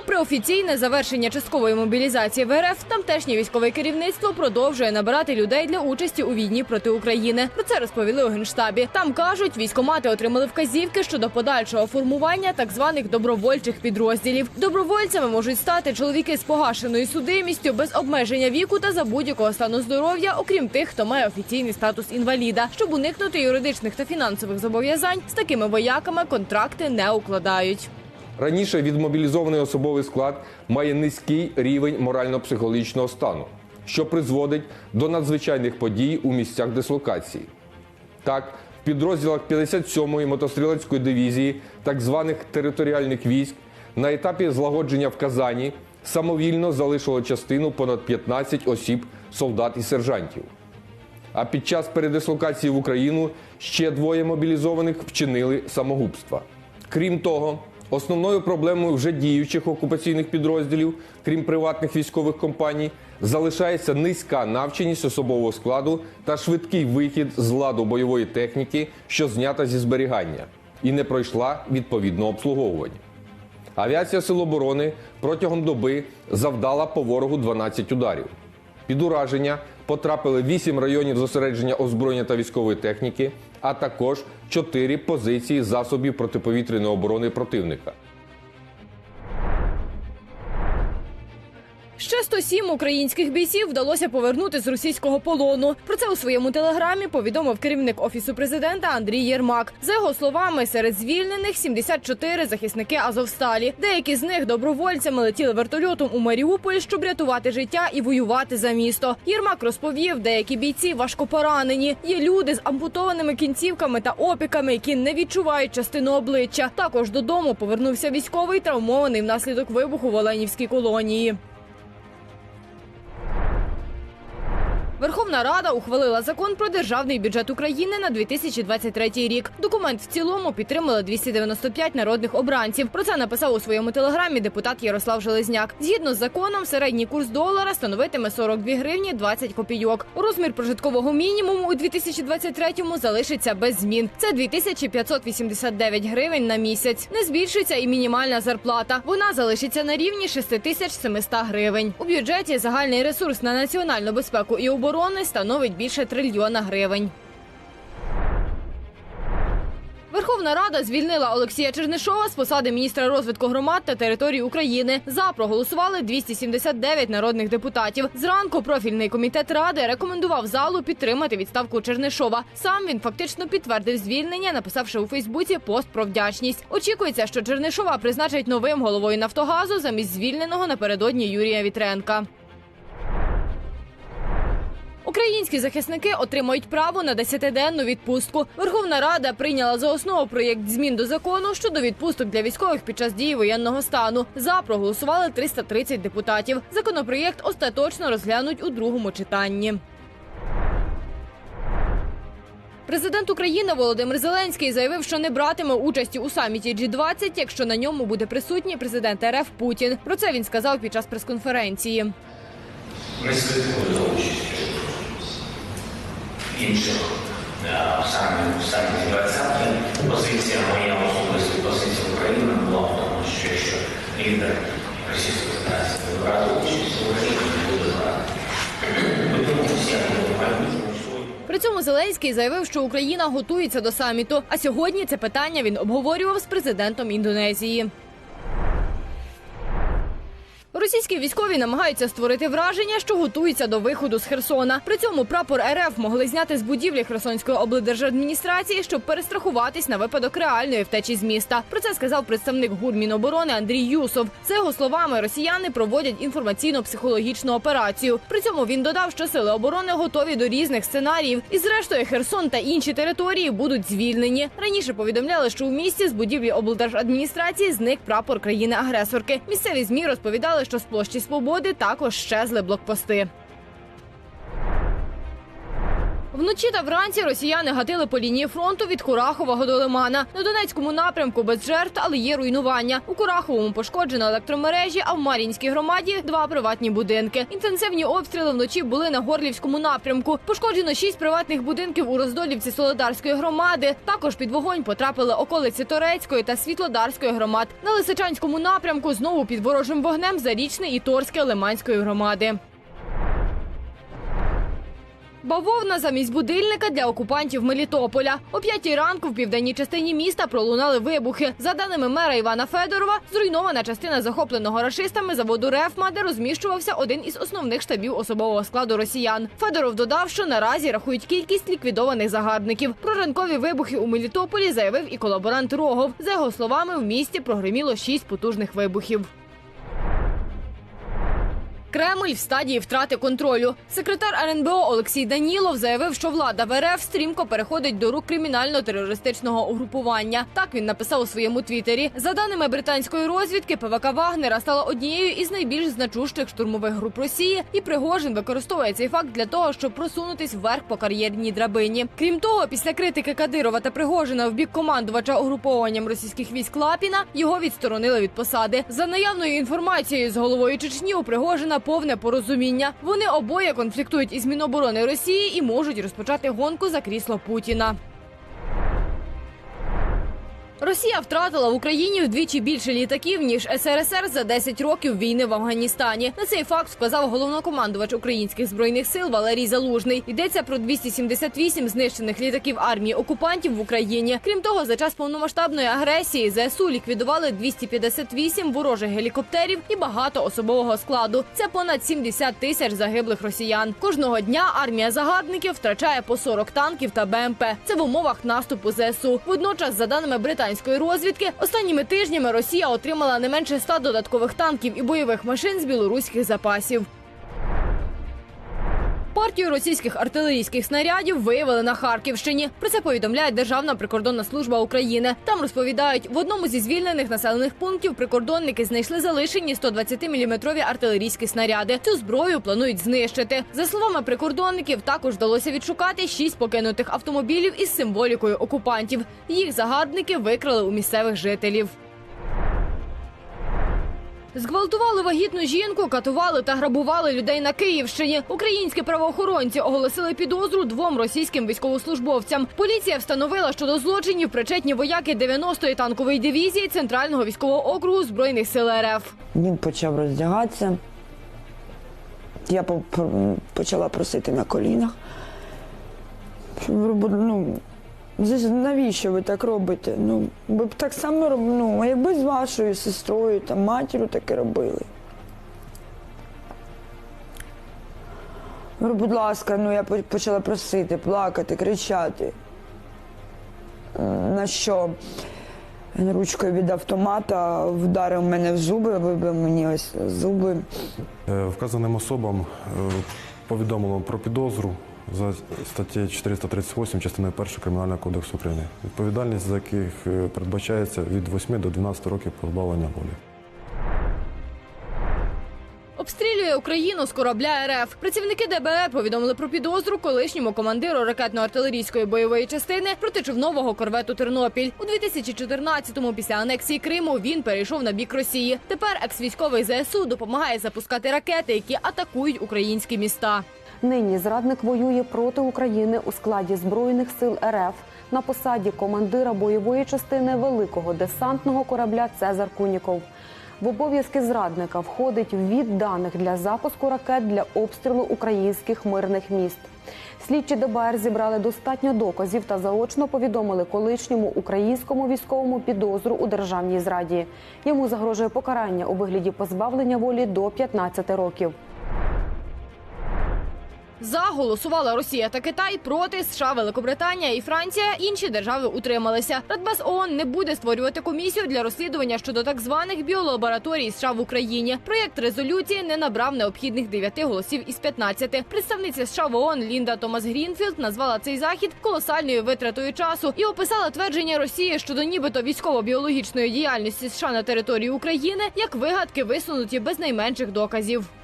Попри офіційне завершення часткової мобілізації в РФ, тамтешнє військове керівництво продовжує набирати людей для участі у війні проти України. Про це розповіли у генштабі. Там кажуть, військомати отримали вказівки щодо подальшого формування так званих добровольчих підрозділів. Добровольцями можуть стати чоловіки з погашеною судимістю без обмеження віку та за будь-якого стану здоров'я, окрім тих, хто має офіційний статус інваліда. Щоб уникнути юридичних та фінансових зобов'язань, з такими вояками контракти не укладають. Раніше відмобілізований особовий склад має низький рівень морально-психологічного стану, що призводить до надзвичайних подій у місцях дислокації. Так, в підрозділах 57-ї мотострілецької дивізії так званих територіальних військ на етапі злагодження в Казані самовільно залишило частину понад 15 осіб, солдат і сержантів. А під час передислокації в Україну ще двоє мобілізованих вчинили самогубства. Крім того, основною проблемою вже діючих окупаційних підрозділів, крім приватних військових компаній, залишається низька навченість особового складу та швидкий вихід з ладу бойової техніки, що знята зі зберігання, і не пройшла відповідного обслуговування. Авіація Сил оборони протягом доби завдала по ворогу 12 ударів. Під ураження потрапили 8 районів зосередження озброєння та військової техніки, а також чотири позиції засобів протиповітряної оборони противника. Ще 107 українських бійців вдалося повернути з російського полону. Про це у своєму телеграмі повідомив керівник офісу президента Андрій Єрмак. За його словами, серед звільнених 74 захисники Азовсталі. Деякі з них добровольцями летіли вертольотом у Маріуполь, щоб рятувати життя і воювати за місто. Єрмак розповів, деякі бійці важко поранені. Є люди з ампутованими кінцівками та опіками, які не відчувають частину обличчя. Також додому повернувся військовий травмований внаслідок вибуху в Оленівській колонії. Верховна Рада ухвалила закон про державний бюджет України на 2023 рік. Документ в цілому підтримали 295 народних обранців. Про це написав у своєму телеграмі депутат Ярослав Железняк. Згідно з законом, середній курс долара становитиме 42 гривні 20 копійок. Розмір прожиткового мінімуму у 2023-му залишиться без змін. Це 2589 гривень на місяць. Не збільшиться і мінімальна зарплата. Вона залишиться на рівні 6700 гривень. У бюджеті загальний ресурс на національну безпеку і оборону становить більше трильйона гривень. Верховна Рада звільнила Олексія Чернишова з посади міністра розвитку громад та територій України. За проголосували 279 народних депутатів. Зранку профільний комітет ради рекомендував залу підтримати відставку Чернишова. Сам він фактично підтвердив звільнення, написавши у Фейсбуці пост про вдячність. Очікується, що Чернишова призначать новим головою Нафтогазу замість звільненого напередодні Юрія Вітренка. Українські захисники отримають право на 10-денну відпустку. Верховна Рада прийняла за основу проєкт змін до закону щодо відпусток для військових під час дії воєнного стану. За проголосували 330 депутатів. Законопроєкт остаточно розглянуть у другому читанні. Президент України Володимир Зеленський заявив, що не братиме участі у саміті G20, якщо на ньому буде присутній президент РФ Путін. Про це він сказав під час прес-конференції. Ми слідкуємо за участю інших е, саме саме 20 позиція моя особиста позиція України була в тому, що якщо лідер Російської Федерації буде брати участь, Україна не буде брати. При цьому Зеленський заявив, що Україна готується до саміту. А сьогодні це питання він обговорював з президентом Індонезії. Російські військові намагаються створити враження, що готуються до виходу з Херсона. При цьому прапор РФ могли зняти з будівлі Херсонської облдержадміністрації, щоб перестрахуватись на випадок реальної втечі з міста. Про це сказав представник ГУР Міноборони Андрій Юсов. За його словами, росіяни проводять інформаційно-психологічну операцію. При цьому він додав, що сили оборони готові до різних сценаріїв. І зрештою Херсон та інші території будуть звільнені. Раніше повідомляли, що у місті з будівлі облдержадміністрації зник прапор країни-агресорки. Місцеві змі розповідали, що з площі Свободи також щезли блокпости. Вночі та вранці росіяни гатили по лінії фронту від Курахового до Лимана. На Донецькому напрямку без жертв, але є руйнування. У Кураховому пошкоджено електромережі, а в Мар'їнській громаді два приватні будинки. Інтенсивні обстріли вночі були на Горлівському напрямку. Пошкоджено шість приватних будинків у Роздолівці Солодарської громади. Також під вогонь потрапили околиці Торецької та Світлодарської громад. На Лисичанському напрямку знову під ворожим вогнем Зарічне і Торське Лиманської громади. Бавовна замість будильника для окупантів Мелітополя. О п'ятій ранку в південній частині міста пролунали вибухи. За даними мера Івана Федорова, зруйнована частина захопленого рашистами заводу Рефма, де розміщувався один із основних штабів особового складу росіян. Федоров додав, що наразі рахують кількість ліквідованих загарбників. Про ранкові вибухи у Мелітополі заявив і колаборант Рогов. За його словами, в місті прогреміло шість потужних вибухів. Кремль в стадії втрати контролю. Секретар РНБО Олексій Данілов заявив, що влада в РФ стрімко переходить до рук кримінально-терористичного угрупування. Так він написав у своєму твіттері. За даними британської розвідки, ПВК Вагнера стала однією із найбільш значущих штурмових груп Росії, і Пригожин використовує цей факт для того, щоб просунутись вверх по кар'єрній драбині. Крім того, після критики Кадирова та Пригожина в бік командувача угрупованням російських військ Лапіна його відсторонили від посади. За наявною інформацією з головою Чечні у Пригожина повне порозуміння. Вони обоє конфліктують із Міноборони Росії і можуть розпочати гонку за крісло Путіна. Росія втратила в Україні вдвічі більше літаків ніж СРСР за 10 років війни в Афганістані. На цей факт сказав головнокомандувач українських збройних сил Валерій Залужний. Йдеться про 278 знищених літаків армії окупантів в Україні. Крім того, за час повномасштабної агресії ЗСУ ліквідували 258 ворожих гелікоптерів і багато особового складу. Це понад 70 тисяч загиблих росіян. Кожного дня армія загарбників втрачає по 40 танків та БМП. Це в умовах наступу ЗСУ. Водночас, за даними британської розвідки, останніми тижнями Росія отримала не менше 100 додаткових танків і бойових машин з білоруських запасів. Партію російських артилерійських снарядів виявили на Харківщині. Про це повідомляє Державна прикордонна служба України. Там розповідають, в одному зі звільнених населених пунктів прикордонники знайшли залишені 120-мм артилерійські снаряди. Цю зброю планують знищити. За словами прикордонників, також вдалося відшукати шість покинутих автомобілів із символікою окупантів. Їх загарбники викрали у місцевих жителів. Зґвалтували вагітну жінку, катували та грабували людей на Київщині. Українські правоохоронці оголосили підозру двом російським військовослужбовцям. Поліція встановила, що до злочинів причетні вояки 90-ї танкової дивізії Центрального військового округу збройних сил РФ. Він почав роздягатися. Я по- по- почала просити на колінах. Щоб ну, «Зась- навіщо ви так робите? Ну, ви б так само роб- ну, якби з вашою сестрою та матір'ю таке робили. Говорю, будь ласка, ну я почала просити, плакати, кричати. На що? Він ручкою від автомата вдарив мене в зуби, вибив мені ось зуби. Е, Вказаним особам е, повідомлено про підозру за статтею 438 частиною 1 Кримінального кодексу України, відповідальність за яких е, передбачається від 8 до 12 років позбавлення волі. Обстрілює Україну з корабля РФ. Працівники ДБР повідомили про підозру колишньому командиру ракетно-артилерійської бойової частини протичовнового корвету Тернопіль. У 2014-му після анексії Криму він перейшов на бік Росії. Тепер екс-військовий ЗСУ допомагає запускати ракети, які атакують українські міста. Нині зрадник воює проти України у складі збройних сил РФ на посаді командира бойової частини великого десантного корабля Цезар Куніков. В обов'язки зрадника входить ввід даних для запуску ракет для обстрілу українських мирних міст. Слідчі ДБР зібрали достатньо доказів та заочно повідомили колишньому українському військовому підозру у державній зраді. Йому загрожує покарання у вигляді позбавлення волі до 15 років. За голосувала Росія та Китай проти США, Великобританія і Франція. Інші держави утрималися. Радбез ООН не буде створювати комісію для розслідування щодо так званих біолабораторій США в Україні. Проєкт резолюції не набрав необхідних 9 голосів із 15. Представниця США в ООН Лінда Томас Грінфілд назвала цей захід колосальною витратою часу і описала твердження Росії щодо нібито військово-біологічної діяльності США на території України як вигадки висунуті без найменших доказів.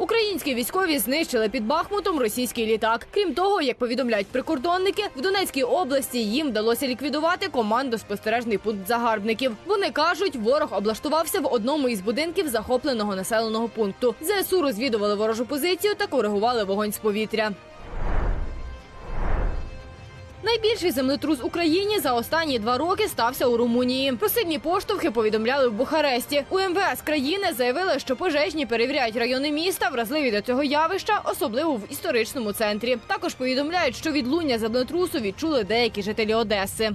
Українські військові знищили під Бахмутом російський літак. Крім того, як повідомляють прикордонники, в Донецькій області їм вдалося ліквідувати команду спостережний пункт загарбників. Вони кажуть, ворог облаштувався в одному із будинків захопленого населеного пункту. ЗСУ розвідували ворожу позицію та коригували вогонь з повітря. Найбільший землетрус Україні за останні два роки стався у Румунії. Про сильні поштовхи повідомляли в Бухаресті. У МВС країни заявили, що пожежні перевіряють райони міста, вразливі до цього явища, особливо в історичному центрі. Також повідомляють, що відлуння землетрусу відчули деякі жителі Одеси.